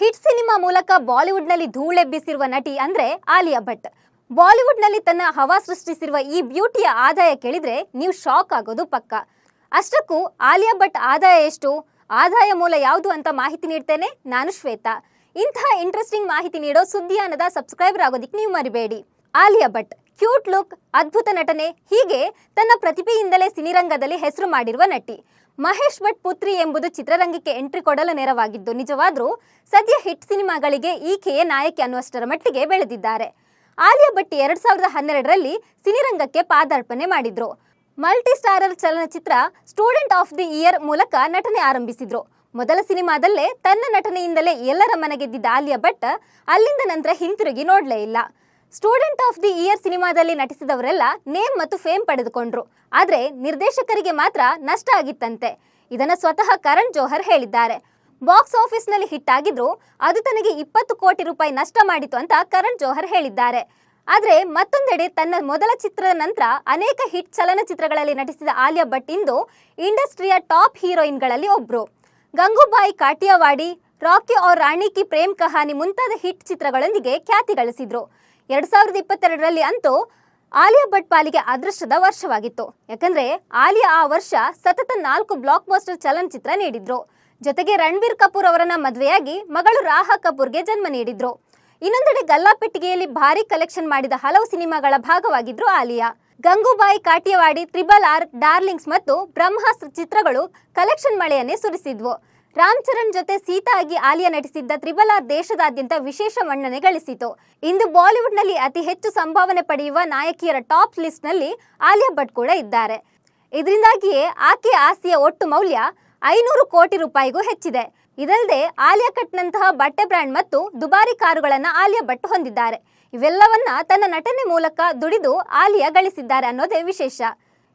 Hit cinema ಮೂಲಕ ಬಾಲಿವುಡ್ನಲ್ಲಿ ಧೂಳೆಬ್ಬಿಸಿರುವ ನಟಿ ಅಂದ್ರೆ ಆಲಿಯಾ ಭಟ್. ಬಾಲಿವುಡ್ನಲ್ಲಿ ತನ್ನ ಹವಾ ಸೃಷ್ಟಿಸಿರುವ ಈ ಬ್ಯೂಟಿಯ ಆದಾಯ ಕೇಳಿದ್ರೆ ನೀವು ಶಾಕ್ ಆಗೋದು ಪಕ್ಕ. ಅಷ್ಟಕ್ಕೂ ಆಲಿಯಾ ಭಟ್ ಆದಾಯ ಎಷ್ಟು? ಆದಾಯ ಮೂಲ ಯಾವುದು ಅಂತ ಮಾಹಿತಿ ನೀಡ್ತೇನೆ ನಾನು ಶ್ವೇತಾ. ಇಂತಹ ಇಂಟ್ರೆಸ್ಟಿಂಗ್ ಮಾಹಿತಿ ನೀಡೋ ಸುದ್ದಿಯಾನದ ಸಬ್ಸ್ಕ್ರೈಬರ್ ಆಗೋದಿಕ್ಕೆ ನೀವು ಮರಿಬೇಡಿ. ಆಲಿಯಾ ಭಟ್, ಕ್ಯೂಟ್ ಲುಕ್, ಅದ್ಭುತ ನಟನೆ, ಹೀಗೆ ತನ್ನ ಪ್ರತಿಭೆಯಿಂದಲೇ ಸಿನಿರಂಗದಲ್ಲಿ ಹೆಸರು ಮಾಡಿರುವ ನಟಿ. ಮಹೇಶ್ ಭಟ್ ಪುತ್ರಿ ಎಂಬುದು ಚಿತ್ರರಂಗಕ್ಕೆ ಎಂಟ್ರಿ ಕೊಡಲು ನೆರವಾಗಿದ್ದು, ನಿಜವಾದರೂ ಸದ್ಯ ಹಿಟ್ ಸಿನಿಮಾಗಳಿಗೆ ಈಕೆಯ ನಾಯಕಿ ಅನ್ನುವಷ್ಟರ ಮಟ್ಟಿಗೆ ಬೆಳೆದಿದ್ದಾರೆ. ಆಲಿಯಾ ಭಟ್ ಎರಡ್ ಸಾವಿರದ ಹನ್ನೆರಡರಲ್ಲಿ ಸಿನಿರಂಗಕ್ಕೆ ಪಾದಾರ್ಪಣೆ ಮಾಡಿದ್ರು. ಮಲ್ಟಿ ಸ್ಟಾರರ್ ಚಲನಚಿತ್ರ ಸ್ಟೂಡೆಂಟ್ ಆಫ್ ದಿ ಇಯರ್ ಮೂಲಕ ನಟನೆ ಆರಂಭಿಸಿದ್ರು. ಮೊದಲ ಸಿನಿಮಾದಲ್ಲೇ ತನ್ನ ನಟನೆಯಿಂದಲೇ ಎಲ್ಲರ ಮನಗೆದ್ದಿದ್ದ ಆಲಿಯಾ ಭಟ್ ಅಲ್ಲಿಂದ ನಂತರ ಹಿಂತಿರುಗಿ ನೋಡಲೇ ಇಲ್ಲ. ಸ್ಟೂಡೆಂಟ್ ಆಫ್ ದಿ ಇಯರ್ ಸಿನಿಮಾದಲ್ಲಿ ನಟಿಸಿದವರೆಲ್ಲ ನೇಮ್ ಮತ್ತು ಫೇಮ್ ಪಡೆದುಕೊಂಡ್ರು. ಆದ್ರೆ ನಿರ್ದೇಶಕರಿಗೆ ಮಾತ್ರ ನಷ್ಟ ಆಗಿತ್ತಂತೆ. ಇದನ್ನು ಸ್ವತಃ ಕರಣ್ ಜೋಹರ್ ಹೇಳಿದ್ದಾರೆ. ಬಾಕ್ಸ್ ಆಫೀಸ್ನಲ್ಲಿ ಹಿಟ್ ಆಗಿದ್ರು ಅದು ತನಗೆ ಇಪ್ಪತ್ತು ಕೋಟಿ ರೂಪಾಯಿ ನಷ್ಟ ಮಾಡಿತು ಅಂತ ಕರಣ್ ಜೋಹರ್ ಹೇಳಿದ್ದಾರೆ. ಆದ್ರೆ ಮತ್ತೊಂದೆಡೆ ತನ್ನ ಮೊದಲ ಚಿತ್ರದ ನಂತರ ಅನೇಕ ಹಿಟ್ ಚಲನಚಿತ್ರಗಳಲ್ಲಿ ನಟಿಸಿದ ಆಲಿಯಾ ಭಟ್ ಇಂದು ಇಂಡಸ್ಟ್ರಿಯ ಟಾಪ್ ಹೀರೋಯಿನ್ಗಳಲ್ಲಿ ಒಬ್ರು. ಗಂಗೂಬಾಯಿ ಕಾಟಿಯಾವಾಡಿ ರಾಕಿ ಔರ್ ರಾಣಿ ಕಿ ಪ್ರೇಮ್ ಕಹಾನಿ ಮುಂತಾದ ಹಿಟ್ ಚಿತ್ರಗಳೊಂದಿಗೆ ಖ್ಯಾತಿ ಗಳಿಸಿದ್ರು. ಎರಡ್ ಸಾವಿರದ ಇಪ್ಪತ್ತೆರಡರಲ್ಲಿ ಅಂತೂ ಆಲಿಯಾ ಭಟ್ ಪಾಲಿಗೆ ಅದೃಷ್ಟದ ವರ್ಷವಾಗಿತ್ತು. ಯಾಕಂದ್ರೆ ಆಲಿಯಾ ಆ ವರ್ಷ ಸತತ ನಾಲ್ಕು ಬ್ಲಾಕ್ ಬಾಸ್ಟರ್ ಚಲನಚಿತ್ರ ನೀಡಿದ್ರು. ಜೊತೆಗೆ ರಣಬೀರ್ ಕಪೂರ್ ಅವರನ್ನ ಮದುವೆಯಾಗಿ ಮಗಳು ರಾಹಾ ಕಪೂರ್ಗೆ ಜನ್ಮ ನೀಡಿದ್ರು. ಇನ್ನೊಂದೆಡೆ ಗಲ್ಲಾಪೆಟ್ಟಿಗೆಯಲ್ಲಿ ಭಾರಿ ಕಲೆಕ್ಷನ್ ಮಾಡಿದ ಹಲವು ಸಿನಿಮಾಗಳ ಭಾಗವಾಗಿದ್ರು Alia. Gangubai Kathiawadi triple R, Darlings ಮತ್ತು ಬ್ರಹ್ಮಾಸ್ತ್ರ ಚಿತ್ರಗಳು ಕಲೆಕ್ಷನ್ ಮಳೆಯನ್ನೇ ಸುರಿಸಿದ್ವು. ರಾಮ್ ಚರಣ್ ಜೊತೆ ಸೀತಾ ಆಗಿ ಆಲಿಯಾ ನಟಿಸಿದ್ದ ತ್ರಿಬಲ್ ದೇಶದಾದ್ಯಂತ ವಿಶೇಷ ಮನ್ನಣೆ ಗಳಿಸಿತು. ಇಂದು ಬಾಲಿವುಡ್ನಲ್ಲಿ ಅತಿ ಹೆಚ್ಚು ಸಂಭಾವನೆ ಪಡೆಯುವ ನಾಯಕಿಯರ ಟಾಪ್ ಲಿಸ್ಟ್ನಲ್ಲಿ ಆಲಿಯಾ ಭಟ್ ಕೂಡ ಇದ್ದಾರೆ. ಇದರಿಂದಾಗಿಯೇ ಆಕೆಯ ಆಸ್ತಿಯ ಒಟ್ಟು ಮೌಲ್ಯ ಐನೂರು ಕೋಟಿ ರೂಪಾಯಿಗೂ ಹೆಚ್ಚಿದೆ. ಇದಲ್ಲದೆ ಆಲಿಯಾ ಕಟ್ನಂತಹ ಬಟ್ಟೆ ಬ್ರ್ಯಾಂಡ್ ಮತ್ತು ದುಬಾರಿ ಕಾರುಗಳನ್ನು ಆಲಿಯಾ ಭಟ್ ಹೊಂದಿದ್ದಾರೆ. ಇವೆಲ್ಲವನ್ನ ತನ್ನ ನಟನೆ ಮೂಲಕ ದುಡಿದು ಆಲಿಯಾ ಗಳಿಸಿದ್ದಾರೆ ಅನ್ನೋದೇ ವಿಶೇಷ.